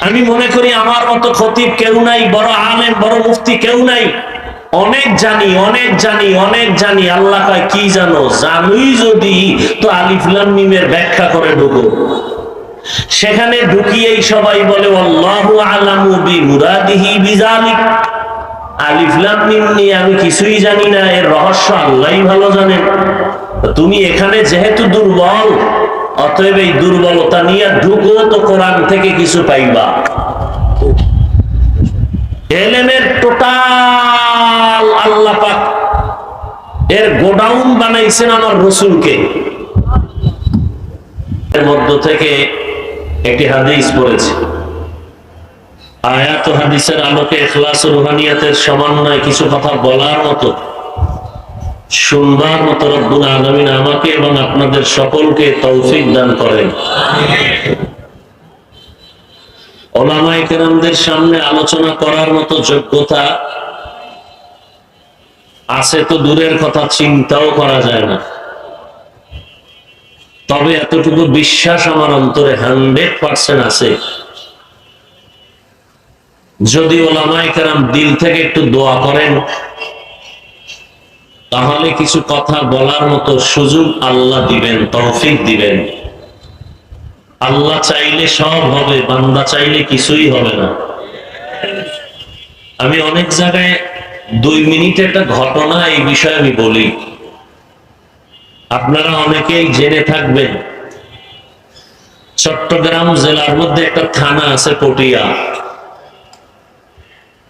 আমি মনে করি আমার মতো খতিব কেউ নাই, বড় আলেম, বড় মুফতি কেউ নাই। অনেক জানি অনেক জানি অনেক জানি। আল্লাহ কয়, কি জানো? জানুই যদি তো আলিফলাম মিমের ব্যাখ্যা করে ঢুকো। সেখানে ঢুকিয়েই সবাই বলে, আল্লাহু আমি কিছুই জানি না, এর রহস্য আল্লাহই ভালো জানেন। তুমি এখানে যেহেতু দুর্বল অতএব এই দুর্বলতা নিয়ে ঢুকো তো কোরআন থেকে কিছু পাইবা। এলেমের টোটাল আল্লাহ পাক এর গোডাউন বানাইছেন আমার রসুলকে। এর মধ্য থেকে একটি হাদিস পড়েছে। আয়াত হাদিসের আলোকে এখলাস রুহানিয়াতের সমন্বয় কিছু কথা বলার মতো। শুনবার মতো রব্বুল আলমিন আমাকে এবং আপনাদের সকলকে তৌফিক দান করেন। ওলামাই কেরামদের সামনে আলোচনা করার মতো যোগ্যতা আছে তো দূরের কথা, চিন্তাও করা যায় না। তবে এতটুকু বিশ্বাস আমার অন্তরে হান্ড্রেড পার্সেন্ট আছে। যদি ওলামাই কেরাম দিল থেকে একটু দোয়া করেন তাহলে কিছু কথা বলার মতো সুযোগ আল্লাহ দিবেন, তৌফিক দিবেন। আল্লাহ চাইলে সব হবে, বান্দা চাইলে কিছুই হবে না। আমি অনেক জায়গায় দুই মিনিট একটা ঘটনা এই বিষয়ে আমি বলি। আপনারা অনেকেই জেনে থাকবেন, চট্টগ্রাম জেলার মধ্যে একটা থানা আছে পটিয়া।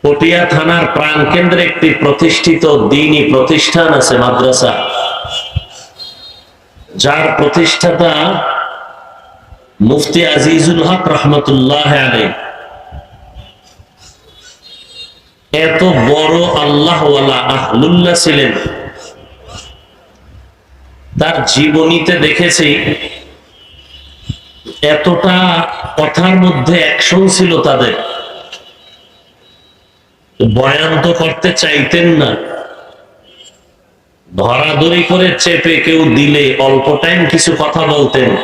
পটিয়া থানার প্রাণ কেন্দ্রে একটি প্রতিষ্ঠিত দিনই প্রতিষ্ঠান আছে মাদ্রাসা। যার প্রতিষ্ঠাতা মুফতি আজিজুল হক রহমতুল্লাহ আলী এত বড় আল্লাহওয়ালা আহলুল্লাহ ছিলেন। তার জীবনীতে দেখেছি, এতটা কথার মধ্যে অ্যাকশন ছিল তাদের। বয়ান তো করতে চাইতেন না। ধরাধরি করে চেপে কেউ দিলে অল্প টাইম কিছু কথা বলতেন।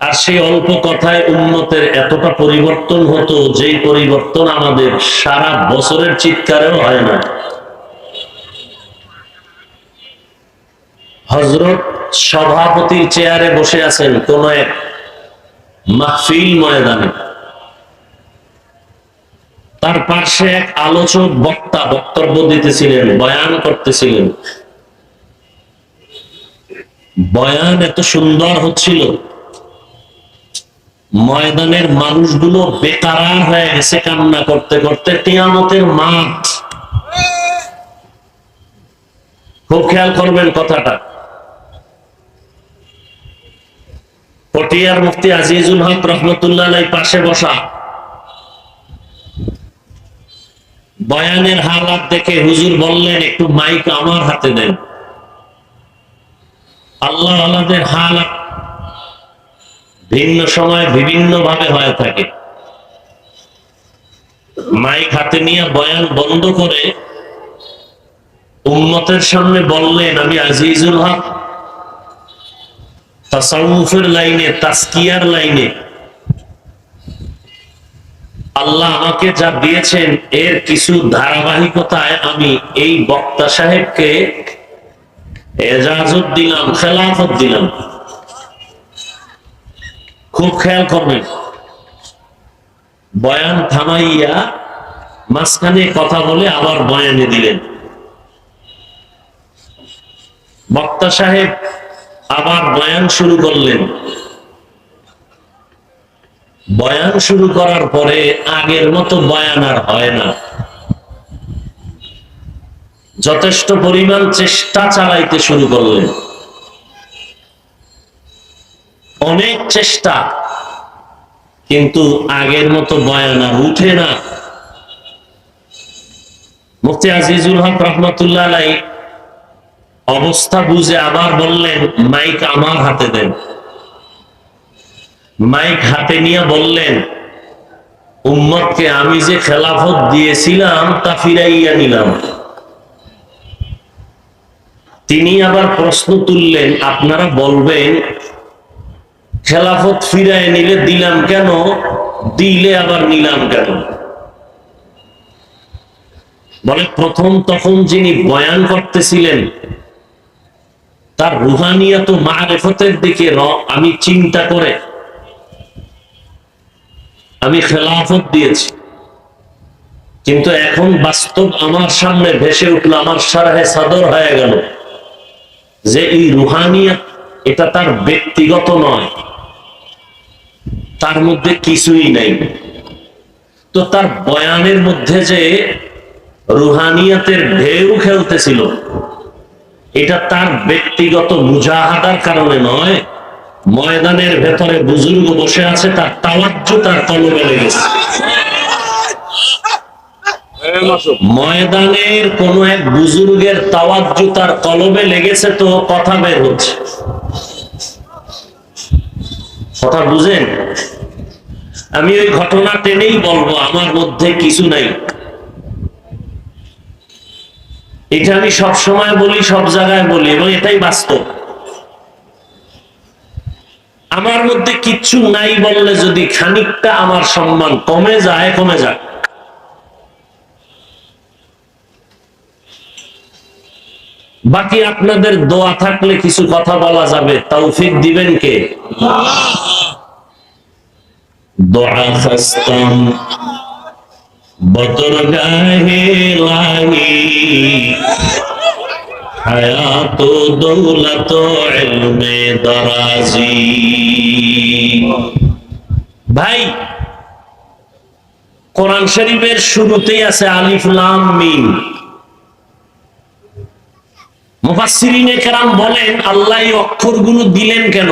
আর সেই অল্প কথায় উন্নতের এতটা পরিবর্তন হতো যেই পরিবর্তন আমাদের সারা বছরের চিৎকারেও হয় না। হজরত সভাপতির চেয়ারে বসে আছেন কোন এক মাহফিল ময়দানে। তার পাশে এক আলোচক বক্তা বক্তব্য দিতেছিলেন, বয়ান করতেছিলেন। বয়ান এত সুন্দর হচ্ছিল। ময়দানের মানুষগুলো বেকারার হয়ে গেছে কান্না করতে করতে টিয়ামতের মাঠ। খুব খেয়াল করবেন কথাটা। পটিয়ার মুফতি আজিজুল হক রহমতুল্লাহ পাশে বসা। বয়ানের হালাত দেখে হুজুর বললেন, একটু মাইক আমার হাতে দেন। আল্লাহ আল্লাহদের হালাত ভিন্ন সময় বিভিন্ন ভাবে হয়ে থাকে। মাইক হাতে নিয়ে বয়ান বন্ধ করে উম্মতের সামনে বললেন, আমি আজিজুল হক, তাসাউফের লাইনে তাস্কিয়ার লাইনে আল্লাহ আমাকে যা দিয়েছেন, এর কিছু ধারাবাহিকতায় আমি এই বক্তা সাহেবকে এজাজত দিলাম, খেলাফত দিলাম। খুব খেয়াল করবেন। বয়ান থামাইয়া মাঝখানে কথা বলে আবার বয়ানে দিলেন। বক্তা সাহেব আবার বয়ান শুরু করলেন। বয়ান শুরু করার পরে আগের মতো বয়ান আর হয় না। যথেষ্ট পরিমাণ চেষ্টা চালাইতে শুরু করলেন। অনেক চেষ্টা, কিন্তু আগের মতো বয়ান আর উঠে না। মুফতি আজিজুল হক রহমতুল্লাহ অবস্থা বুঝে আবার বললেন, মাইক আমার হাতে দেন। মাইক হাতে নিয়ে বললেন, উম্মতকে আমি যে খেলাফত দিয়েছিলাম, তা ফিরাইয়া নিলাম। তিনি আবার প্রশ্ন তুললেন, আপনারা বলবেন, খেলাফত ফিরায় নিলে দিলাম কেন? দিলে আবার নিলাম কেন? বলে, প্রথম তখন যিনি বয়ান করতেছিলেন, তার রুহানিয়াত মারেফতের দিকে র- আমি চিন্তা করে আমি খেলাফত দিয়েছি। কিন্তু এখন বাস্তব আমার সামনে ভেসে উঠল, আমার সারাহে সাদর হয়ে গেল। যে এই রুহানিয়াত এটা তার ব্যক্তিগত নয়। তার মধ্যে কিছুই নাই। তো তার বয়ানের মধ্যে যে রুহানিয়াতের ঢেউ খেলতেছিল, এটা তার ব্যক্তিগত মুজাহাদার কারণে নয় ময়দানের ভেতরে বুজুর্গ বসে আছে, তার তাওয়াজ্য তার কলমে লেগেছে। ময়দানের কোন এক বুজুর্গের তাওয়াজ্য তার কলমে লেগেছে তো কথা বের হচ্ছে। কথা বুঝেন? আমি ওই ঘটনা টেনেই বলব, আমার মধ্যে কিছু নাই। এটা আমি সব সময় বলি, সব জায়গায় বলি, এবং এটাই বাস্তব। আমার মধ্যে কিচ্ছু নাই বললে যদি খানিকটা আমার সম্মান কমে যায় কমে যায়। বাকি আপনাদের দোয়া থাকলে কিছু কথা বলা যাবে। তৌফিক দিবেন কে? দোয়া বতর গাহে লাহি হায়াত দৌলত ইলমে দরাজি। ভাই, কোরআন শরীফের শুরুতেই আছে আলিফ লাম কেরাম বলেন, আল্লাহ এই অক্ষরগুলো দিলেন কেন?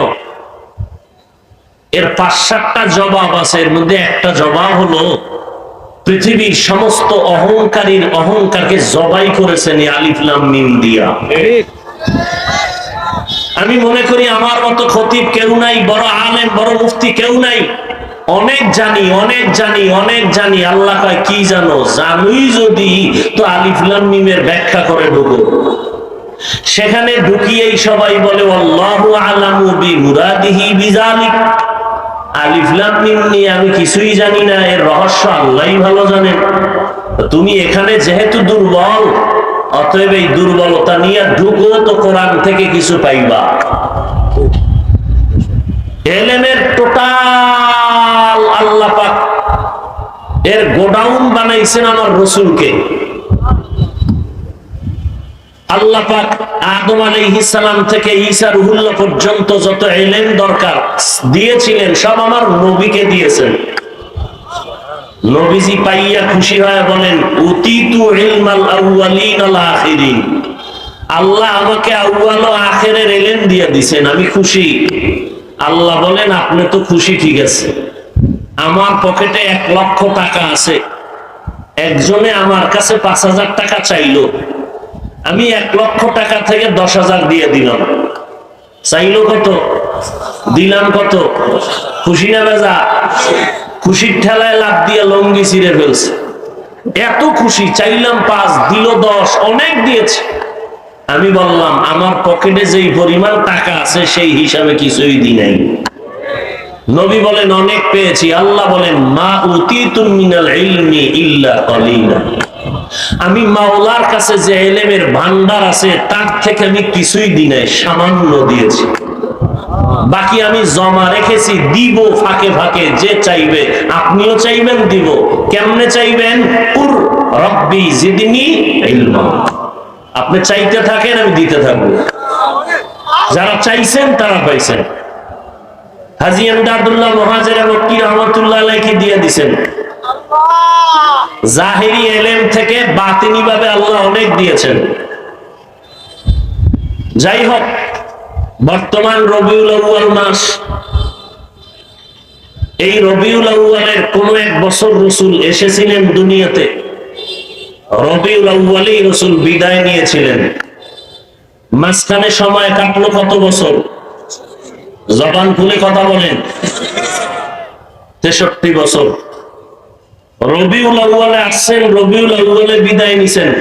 এর পাঁচ সাতটা জবাব আছে, এর মধ্যে একটা জবাব হলো পৃথিবীর সমস্ত অহংকারীর অহংকারকে জবাই করেছেন এই আলিফ মিম দিয়া। আমি মনে করি আমার মতো খতিব কেউ নাই বড় আলেম বড় মুফতি কেউ নাই। অনেক জানি অনেক জানি অনেক জানি আল্লাহ কয় কি জানো জানুই যদি তো আলিফ লাম মিমের ব্যাখ্যা করে ঢুকো। সেখানে ঢুকিয়েই সবাই বলে আল্লাহু আলামু বি মুরাদিহি বিজালিক আলিফ লাম মিম নিয়ে আমি কিছুই জানি না, এর রহস্য আল্লাহই ভালো জানেন তুমি এখানে যেহেতু দুর্বল, অতএব এই দুর্বলতা নিয়ে ঢুকো তো কোরআন থেকে কিছু পাইবা। এলেমের টোটাল আল্লাহ এর গোডাউন বানাইছেন আমার রসুলকে। আল্লাহ পাক আদম থেকে ঈসা রুহুল্লাহ পর্যন্ত যত দরকার দিয়েছিলেন, সব আমার নবীকে দিয়েছেন। নবীজি পাইয়া খুশি বলেন ইলমাল আউয়ালিন আল আখিরিন। আল্লাহ আমাকে আউয়াল ও আখেরের দিয়ে দিছেন, আমি খুশি। আল্লাহ বলেন, আপনি তো খুশি, ঠিক আছে। আমার পকেটে এক লক্ষ টাকা আছে। একজনে আমার কাছে পাঁচ হাজার টাকা চাইলো। আমি এক লক্ষ টাকা থেকে দশ হাজার দিয়ে দিলাম। চাইলো কত? দিলাম কত? খুশি না বেজা? খুশির ঠেলায় লাভ দিয়ে লঙ্গি ছিঁড়ে ফেলছে। এত খুশি, চাইলাম পাঁচ, দিল দশ, অনেক দিয়েছে। আমি বললাম, আমার পকেটে যেই পরিমাণ টাকা আছে, সেই হিসাবে কিছুই দি নাই। নবী বলেন, অনেক পেয়েছি। আল্লাহ বলেন, মা উতিতুম মিনাল ইলমি ইল্লা কলিলা। আমি মাওলার কাছে যে এলেমের ভান্ডার আছে, তার থেকে আমি কিছুই দিই নাই, সামান্য দিয়েছি। বাকি আমি জমা রেখেছি, দিব ফাঁকে ফাঁকে, যে চাইবে, আপনিও চাইবেন, দিব। কেমনে চাইবেন? উর রব্বি জিদিনি ইলমা আপনি চাইতে থাকেন, আমি দিতে থাকব। যারা চাইছেন, তারা পাইছেন। হাজি আমদাদুল্লাহ মহাজের মক্কি রহমতুল্লাহ আলাইকে দিয়ে দিছেন। জাহিরি এলেম থেকে বাতিনি ভাবে আল্লাহ অনেক দিয়েছেন। যাই হোক বর্তমান রবিউল আউয়াল মাস। এই রবিউল আউয়ালের কোন এক বছর রসুল এসেছিলেন দুনিয়াতে। রবিউল আউয়ালেই রসুল বিদায় নিয়েছিলেন। মাঝখানে সময় কাটলো কত বছর? জবান খুলে কথা বলেন। তেষট্টি বছর। রবিউল আউ্বালে আসছেন, রবিউল আউ্বালে বিদায় নিছেন।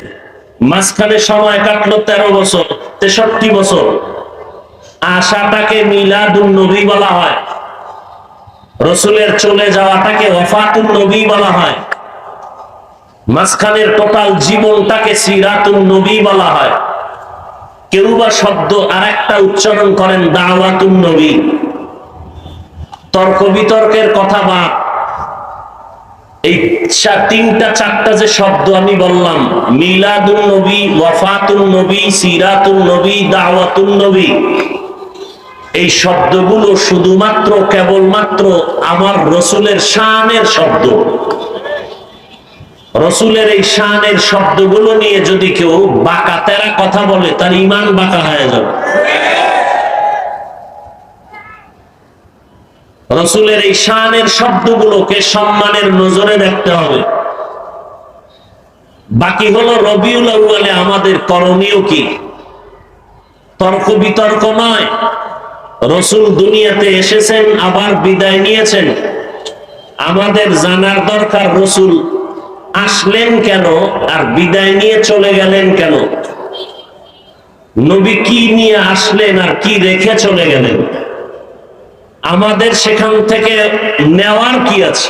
মাঝখানে সময় কাটলো তেরো বছর, তেষট্টি বছর। আশাটাকে মিলাদুন নবী বলা হয়। রসুলের চলে যাওয়াটাকে ওয়াফাতুন নবী বলা হয়। মাঝখানের টোটাল জীবনটাকে সিরাতুন নবী বলা হয়। কেউ বা শব্দ আর একটা উচ্চারণ করেন দাওয়াতুন নবী। তর্ক বিতর্কের কথা বা এই তিনটা চারটা যে শব্দ আমি বললাম, মিলাদুন নবী, ওয়াফাতুন নবী, সিরাতুন নবী, দাওয়াতুন নবী, এই শব্দগুলো শুধুমাত্র, কেবলমাত্র আমার রসুলের শানের শব্দ। রসুলের এই শানের শব্দগুলো নিয়ে যদি কেউ বাঁকা তেরা কথা বলে, তার ইমান বাঁকা হয়ে যাবে। রসুলের এই শানের শব্দগুলোকে সম্মানের নজরে দেখতে হবে। বাকি হলো রবিউল আউয়ালে আমাদের করণীয় কি? তর্ক বিতর্ক নয়। রসুল দুনিয়াতে এসেছেন, আবার বিদায় নিয়েছেন। আমাদের জানার দরকার রসুল আসলেন কেন আর বিদায় নিয়ে চলে গেলেন কেন? নবী কি নিয়ে আসলেন আর কি রেখে চলে গেলেন? আমাদের সেখান থেকে নেওয়ার কি আছে?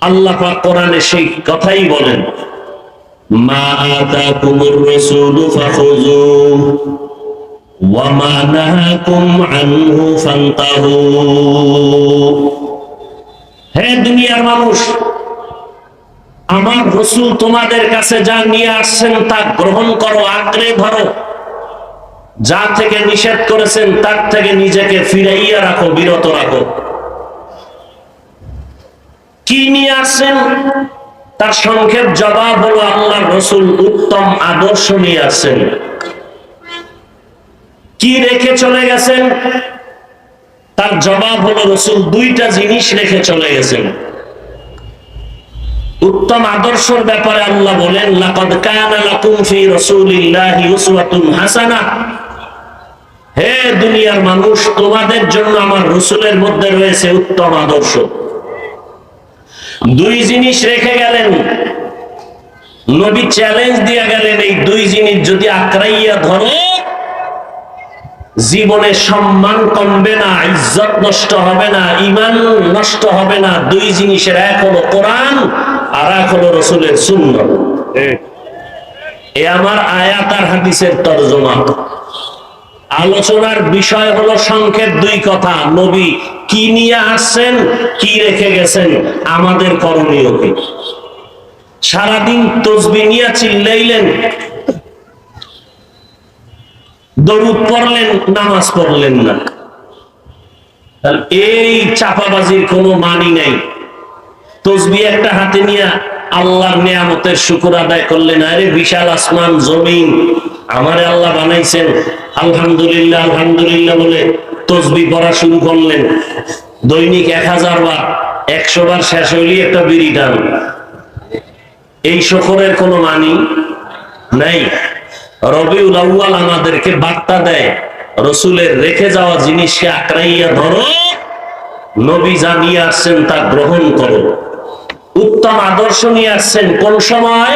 আল্লাহ কোরআনে সেই কথাই বলেন, মা হে দুনিয়ার মানুষ আমার রসুল তোমাদের কাছে যা নিয়ে আসছেন তা গ্রহণ করো, আঁকড়ে ধরো। যা থেকে নিষেধ করেছেন, তার থেকে নিজেকে ফিরাইয়া রাখো, বিরত রাখো। কি নিয়ে আসছেন? তার সংক্ষেপ জবাব হলো আল্লাহ রসুল উত্তম আদর্শ নিয়ে আসছেন। কি রেখে চলে গেছেন? তার জবাব হলো, রসুল দুইটা জিনিস রেখে চলে গেছেন। উত্তম আদর্শের ব্যাপারে আল্লাহ বলেন, লাকাদ কানা লাকুম ফি রাসূলিল্লাহি উসওয়াতুন হাসানাহ। হে দুনিয়ার মানুষ, তোমাদের জন্য আমার রসুলের মধ্যে রয়েছে উত্তম আদর্শ। দুই জিনিস রেখে গেলেন। নবী চ্যালেঞ্জ দিয়ে গেলেন, এই দুই জিনিস যদি আঁকড়াইয়া ধরো, জীবনে সম্মান কমবে না, ইজ্জত নষ্ট হবে না ইমান নষ্ট হবে না। দুই জিনিসের এক হলো কোরআন আর এক হলো রসুলের সুন্নত। এ। আমার আয়াত আর হাদিসের তর্জমা। আলোচনার বিষয় হলো সংক্ষেপ দুই কথা নবী কি নিয়ে আসছেন কি রেখে গেছেন আমাদের করণীয় কি? সারাদিন তসবি নিয়ে চিল্লাইলেন দরুদ পড়লেন নামাজ পড়লেন না। এই চাপাবাজির কোনো মানি নাই। তসবি একটা হাতে নিয়ে আল্লাহর নিয়ামতের শুকুর আদায় করলেন, আরে বিশাল আসমান, জমিন। আমারে আল্লাহ বানাইছেন। আলহামদুলিল্লাহ আলহামদুলিল্লাহ বলে তসবি পড়া শুরু করলেন। দৈনিক এক হাজার বার, একশো বার শেষ হইলেই একটা বিড়ি টান এই শকরের কোনো মানি নাই। রবিউল আউয়াল আমাদেরকে বার্তা দেয়, রসুলের রেখে যাওয়া জিনিসকে আঁকড়াইয়া ধরো, নবী যা নিয়ে আসছেন তা গ্রহণ করো। উত্তম আদর্শ নিয়ে আসছেন কোন সময়?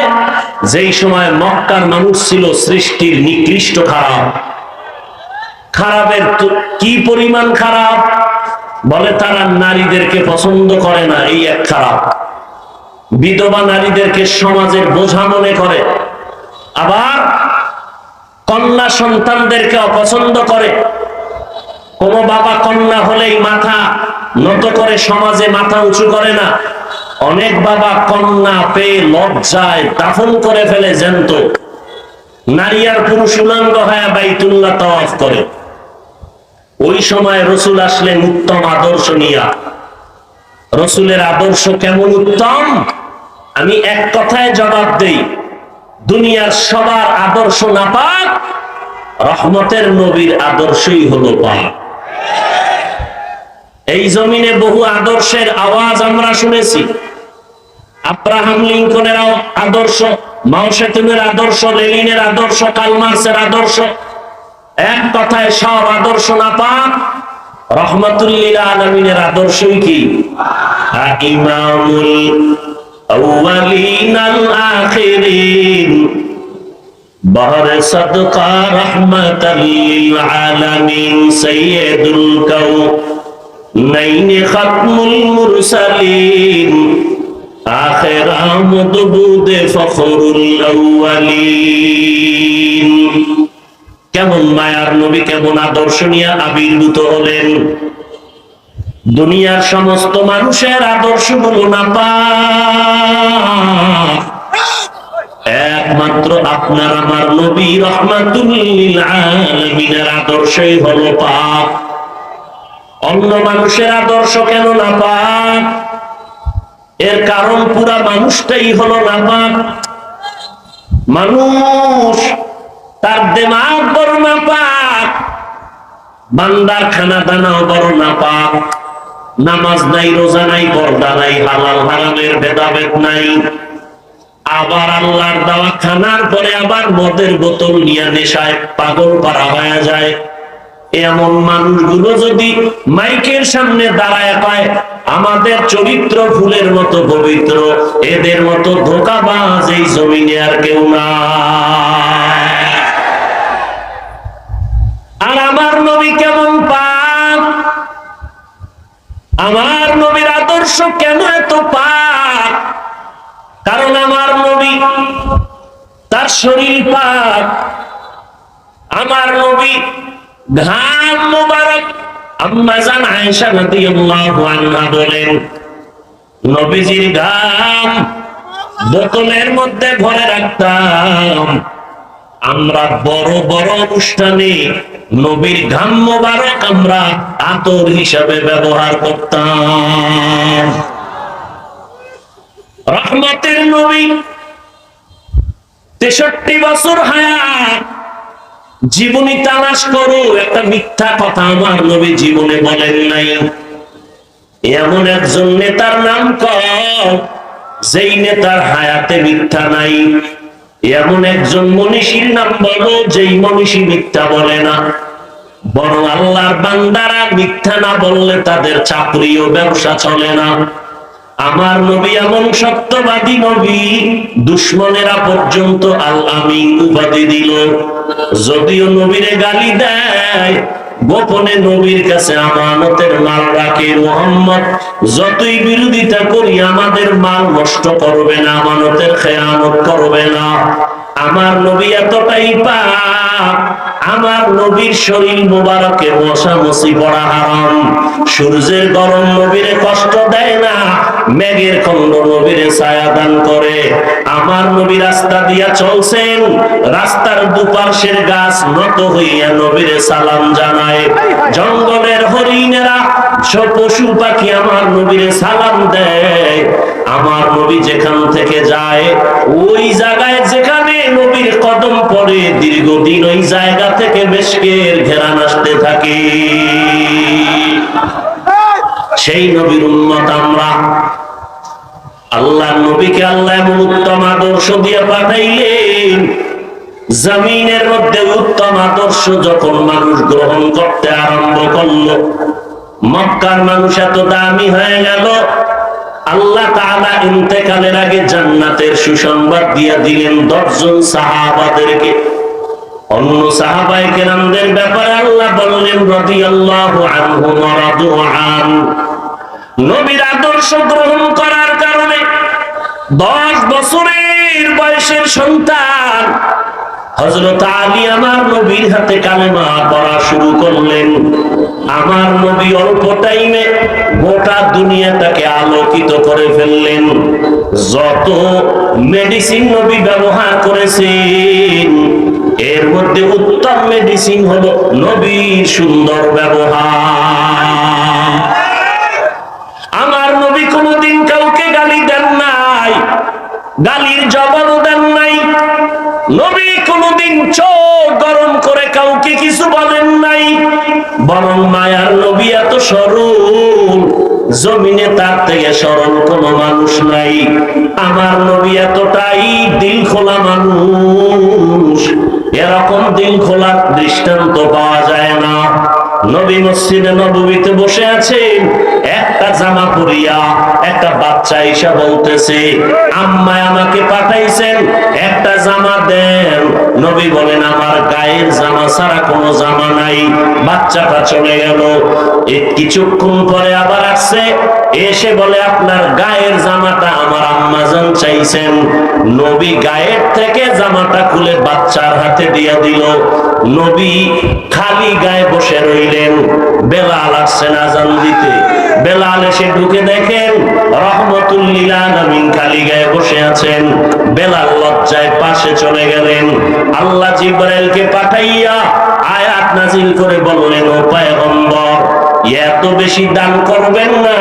যেই সময় মক্কার মানুষ ছিল সৃষ্টির নিকৃষ্ট খারাপ। খারাপের কি পরিমাণ খারাপ? বলে তারা নারীদেরকে পছন্দ করে না, এই এক খারাপ। বিধবা নারীদেরকে সমাজের বোঝা মনে করে। আবার কন্যা সন্তানদেরকে অপছন্দ করে। কোন বাবা কন্যা হলেই মাথা নত করে সমাজে মাথা উঁচু করে না। অনেক বাবা কন্যা পেয়ে লজ্জায় দাফন করে ফেলে জ্যান্ত। নারী আর পুরুষ উলঙ্গ হয়ে বাইতুল্লাহ তওয়াফ করে। ওই সময় রসুল আসলেন উত্তম আদর্শ নিয়া। রসুলের আদর্শ কেমন উত্তম? আমি এক কথায় জবাব দেই, দুনিয়ার সবার আদর্শ না পাক রহমতের নবীর আদর্শই হলো পাক। এই জমিনে বহু আদর্শের আওয়াজ আমরা শুনেছি। আব্রাহাম লিঙ্কনের আদর্শ মাওসেতুনের আদর্শ লেনিনের আদর্শ কালমার্সের আদর্শ। এক কথায় সব আদর্শ না পাক রহমতুল্লিল আদর্শই কি? সদকা রহমতাল আলামিন, সাইয়্যিদুল কাউ নাইনে খাতমুল মুরসালিন আখের বুদে ফখরুল আউয়ালিন। কেমন মায়ার নবী, কেমন আদর্শনীয় আবির্ভূত হলেন। দুনিয়ার সমস্ত মানুষের আদর্শগুলো না একমাত্র আপনার, আমার নবী রহমাতুল্লিল আলামিনের আদর্শই হলো পাক। অন্য মানুষের আদর্শ কেন না পাক এর কারণ পুরা মানুষটাই হলো না পাক মানুষ তার দেমাগ বড় না পাক বান্দার খানা দানাও বড় না পাক নামাজ নাই, রোজা নাই, পর্দা নাই, হালাল হারামের ভেদাভেদ নাই। আবার আল্লাহর দেওয়া খানার পরে আবার মদের বোতল নিয়ে নেশায় পাগল পারা হয়ে যায়। এমন মানুষগুলো যদি মাইকের সামনে দাঁড়ায় পায় আমাদের চরিত্র ফুলের মতো পবিত্র, এদের মতো ধোকাবাজ এই জমিনে আর কেউ না আর আমার নবী কেমন আমার নবীর আদর্শ কেন এত পাক কারণ আমার নবী তার শরীর পাক আমার নবী ঘাম মোবারক। আম্মা জান আয়েশা রাদিয়াল্লাহু আনহা বলেন, নবীজির ঘাম বোতলের মধ্যে ভরে রাখতাম। আমরা বড় বড় অনুষ্ঠানে নবীর ঘাম মোবারক আমরা আতর হিসাবে ব্যবহার করতাম। রহমতের নবী তেষট্টি বছর হায়াত জীবনী তালাশ করো, একটা মিথ্যা কথা আমার নবী জীবনে বলেন নাই। এমন একজন নেতার নাম কর, যেই নেতার হায়াতে মিথ্যা নাই। এমন একজন মনীষীর নাম বলো, যেই মনীষী মিথ্যা বলে না। বরং আল্লাহর বান্দারা মিথ্যা না বললে তাদের চাকরি ও ব্যবসা চলে না। আমার নবী এমন সত্যবাদী নবী, দুশ্মনেরা পর্যন্ত আল আমি উপাধি দিল। যদিও নবীরে গালি দেয়, গোপনে নবীর কাছে আমানতের মাল রাখে মোহাম্মদ। যতই বিরোধিতা করি, আমাদের মাল নষ্ট করবে না, আমানতের খেয়ানত করবে না। আমার নবী এতটাই পাপ। আমার নবীর শরীর মোবারকে মশা মশি পড়া হারাম। সূর্যের গরম নবীরে কষ্ট দেয় না, মেঘের খন্ড নবীরে ছায়া দান করে। আমার নবী রাস্তা দিয়া চলছেন, রাস্তার দুপাশের গাছ নত হইয়া নবীরে সালাম জানায়। জঙ্গলের হরিণেরা, সব পশু পাখি আমার নবীরে সালাম দেয়। আমার নবী যেখান থেকে যায়, ওই জায়গায় যেখানে কদম পড়ে দীর্ঘদিন ওই জায়গা থেকে বেশকের ঘেরান আসতে থাকে। সেই নবীর উন্মত আমরা আল্লাহ নবীকে আল্লাহ এমন উত্তম আদর্শ দিয়ে পাঠাইলেন। জমিনের মধ্যে উত্তম আদর্শ যখন মানুষ গ্রহণ করতে আরম্ভ করল, মক্কার মানুষ এত দামি হয়ে গেল আল্লাহ তাআলা ইন্তেকালের আগে জান্নাতের সুসংবাদ দিয়ে দিলেন দশজন সাহাবাদেরকে। অন্য সাহাবায়ে কেরামদের ব্যাপারে আল্লাহ বললেন, রাদিয়াল্লাহু আনহুম ওয়া রাদু নবীর আদর্শ গ্রহণ করার কারণে দশ বছরের বয়সের সন্তান হজরত আলী আমার নবীর হাতে কালেমা পড়া শুরু করলেন। আমার নবী অল্প টাইমে গোটা দুনিয়াটাকে আলোকিত করে ফেললেন। যত মেডিসিন নবী ব্যবহার করেছেন, এর মধ্যে উত্তম মেডিসিন হলো নবীর সুন্দর ব্যবহার। আমার নবী কোনোদিন কাউকে গালি দেন নাই, গালির জবাবও দেন নাই। নবী কোনোদিন চোখ গরম করে কাউকে কিছু বলেন নাই। বরং মায়ার নবী এত সরল, জমিনে তার থেকে সরল কোন মানুষ নাই। আমার নবী এতটাই দিল খোলা মানুষ। এরকম দিল খোলা দৃষ্টান্ত পাওয়া যায় না। নবী মসজিদে নবীতে বসে আছেন। একটা জামা পরিয়া, একটা বাচ্চা এসে বলতেছে আম্মায় আমাকে পাঠাইছেন, একটা জামা দেন। নবী বলেন, আমার গায়ের জামা ছাড়া কোনো জামা নাই। বাচ্চাটা চলে গেল। কিছুক্ষণ পরে আবার আসছে, এসে বলে, আপনার গায়ের জামাটা আমার আম্মাজান চাইছেন। নবী গায়ের থেকে জামাটা খুলে বাচ্চার হাতে দিয়ে দিল। নবী খালি গায়ে বেলাল আসছেন আজান দিতে বেলাল এসে ঢুকে দেখেন লজ্জায় পাশে চলে গেলেন। পাঠাইয়া করে বললেন, ও এত বেশি দান করবেন না,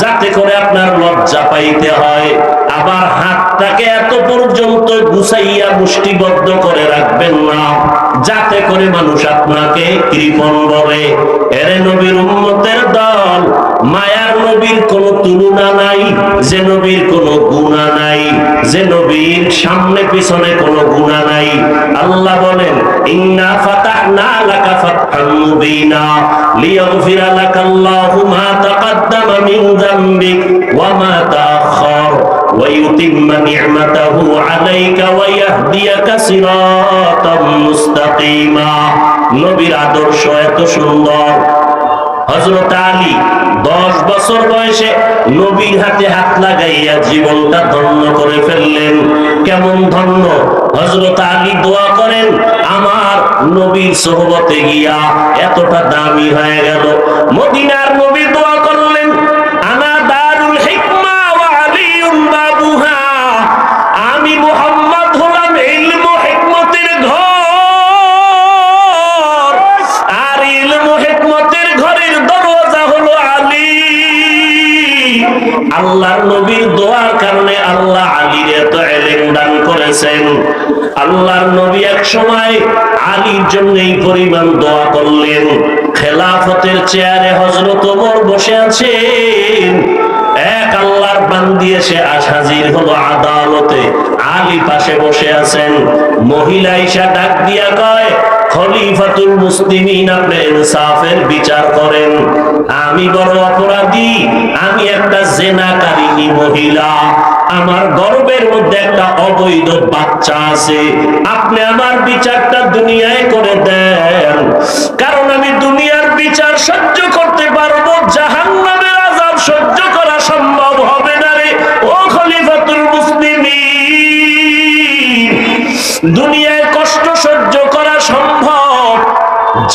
যাতে করে আপনার লজ্জা পাইতে হয়। আবার হাতটাকে এত পর্যন্ত গুছাইয়া মুষ্টিবদ্ধ করে রাখবেন না, যাতে করে মানুষ আপনাকে কৃপণ বলে এরে নবীর উম্মতের দল, মায়ার নবীর কোনো তুলনা নাই, যে নবীর কোনো গুণা নাই, যে নবীর সামনে পিছনে কোনো গুণা নাই। আল্লাহ বলেন, ইন্না ফাতাহনা লাকা ফাতহান মুবিনা, লিয়াগফিরা লাকাল্লাহু মা তাকাদ্দামা মিন যামবিক ওয়া মা ويتم نعمته عليك ويهديك صراطا مستقيما নবীর আদর্শ এত সুন্দর হজরত আলী দশ বছর বয়সে নবীর হাতে হাত লাগাইয়া জীবনটা ধন্য করে ফেললেন কেমন ধন্য হজরত আলী দোয়া করেন আমার নবীর সোহবতে গিয়া এতটা দামি হয়ে গেল মদিনার নবী দোয়া আল্লাহর নবীর দোয়ার কারণে আল্লাহ আলীর এত এলেম দান করেছেন। আল্লাহর নবী এক সময় আলীর জন্য এই পরিমাণ দোয়া করলেন। খেলাফতের চেয়ারে হজরত ওমর বসে আছেন। এক আল্লাহর বান্দি এসে আজ হাজির হলো আদালতে। আলী পাশে বসে আছেন। মহিলা ইসা ডাক দিয়া কয় খলিফাতুল মুসলিমিন আপনি ইনসাফের বিচার করেন। আমি বড় অপরাধী, আমি একটা জেনাকারিনী মহিলা। আমার গর্বের মধ্যে একটা অবৈধ বাচ্চা আছে। আপনি আমার বিচারটা দুনিয়ায় করে দেন।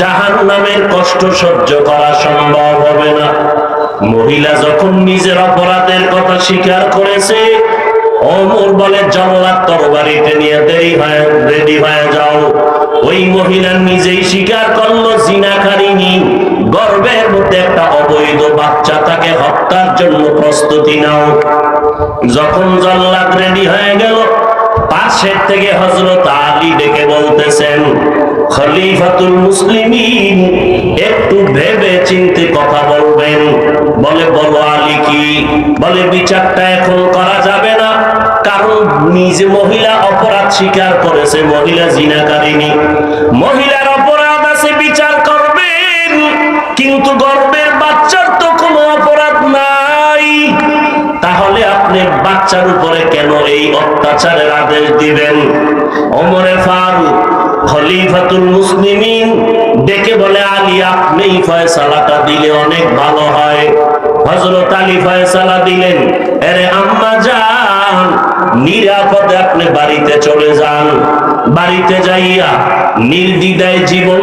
জাহান নামের কষ্ট সহ্য করা সম্ভব হবে না। মহিলা যখন নিজের অপরাধের কথা স্বীকার করেছে, অমর বলে জল্লাদ তরবারিতে নিয়ে দেরি হয়ে রেডি হয়ে যাও। ওই মহিলা নিজেই স্বীকার করল জিনাকারিনী গর্বের মধ্যে একটা অবৈধ বাচ্চা তাকে হত্যার জন্য প্রস্তুতি নাও। যখন জল্লাদ রেডি হয়ে গেল পাশের থেকে হজরত আলী ডেকে বলতেছেন, খলিফাতুল মুসলিমিন, একটু ভেবে চিনতে কথা বলবেন। বলে, বলো আলী কি? বলে, বিচারটা এখন করা যাবে না, কারণ নিজে মহিলা অপরাধ স্বীকার করেছে, মহিলা জিনাকারিনী। মহিলার অপরাধ আছে, বিচার করবেন, কিন্তু গর্বের বাচ্চার তো আপনি বাচ্চার উপরে কেন এই অত্যাচারের আদেশ দিবেন? ওমরে ফারুক, খলিফাতুল মুসলিমিন ডেকে বলে, আলী আপনি ফয়সালাটা দিলে অনেক ভালো হয়। হযরত আলী ফয়সালা দিলেন, আরে আম্মা যান নিরাপদে আপনি বাড়িতে চলে যান। বাড়িতে যাইয়া নির্দ্বিধায় জীবন